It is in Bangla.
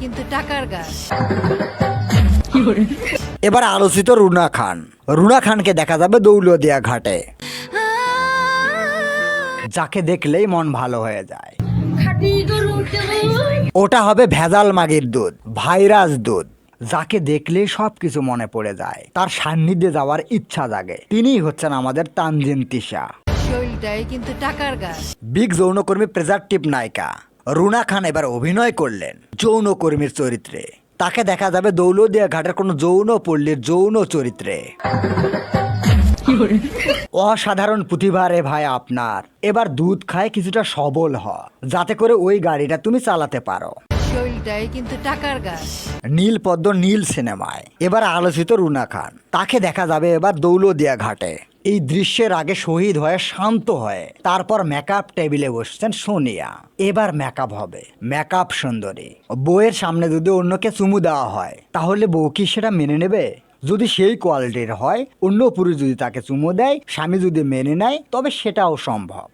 কিন্তু টাকার গাছ। এবার আলোচিত রুনা খান। রুনা খানকে দেখা যাবে দৌলদিয়া ঘাটে। যাকে দেখলেই মন ভালো হয়ে যায়। ওটা হবে ভেজাল মাগির দুধ ভাইরাস দুধ। যাকে দেখলেই সবকিছু মনে পড়ে যায়। তার সান্নিধ্যে যাওয়ার ইচ্ছা জাগে। তিনিই হচ্ছেন আমাদের তানজিন তিশা। শরীরটাই কিন্তু টাকার গাছ। বিগ যৌনকর্মী প্রেজারটিভ নায়িকা রুনা খান এবার অভিনয় করলেন যৌনকর্মীর চরিত্রে। তাকে দেখা যাবে দৌলদিয়া ঘাটের কোনো যৌন পল্লীর যৌন চরিত্রে। অসাধারণ প্রতিভা রে ভাই আপনার। এবার দুধ খায় কিছুটা সবল হ যাতে করে ওই গাড়িটা তুমি চালাতে পারো। শরীরটাই কিন্তু টাকার গাছ। নীল পদ্ম নীল সিনেমায়। এবার আলোচিত রুনা খান। তাকে দেখা যাবে এবার দৌলদিয়া ঘাটে। এই দৃশ্যের আগে শহীদ হয়ে শান্ত হয়ে তারপর মেকআপ টেবিলে বসছেন সোনিয়া। এবার মেকআপ হবে। মেকআপ সুন্দরী। বউয়ের সামনে যদি অন্যকে চুমু দেওয়া হয়, তাহলে বউ কি সেটা মেনে নেবে? যদি সেই কোয়ালিটির হয়, অন্য পুরুষ যদি তাকে চুমু দেয়, স্বামী যদি মেনে নেয়, তবে সেটাও সম্ভব।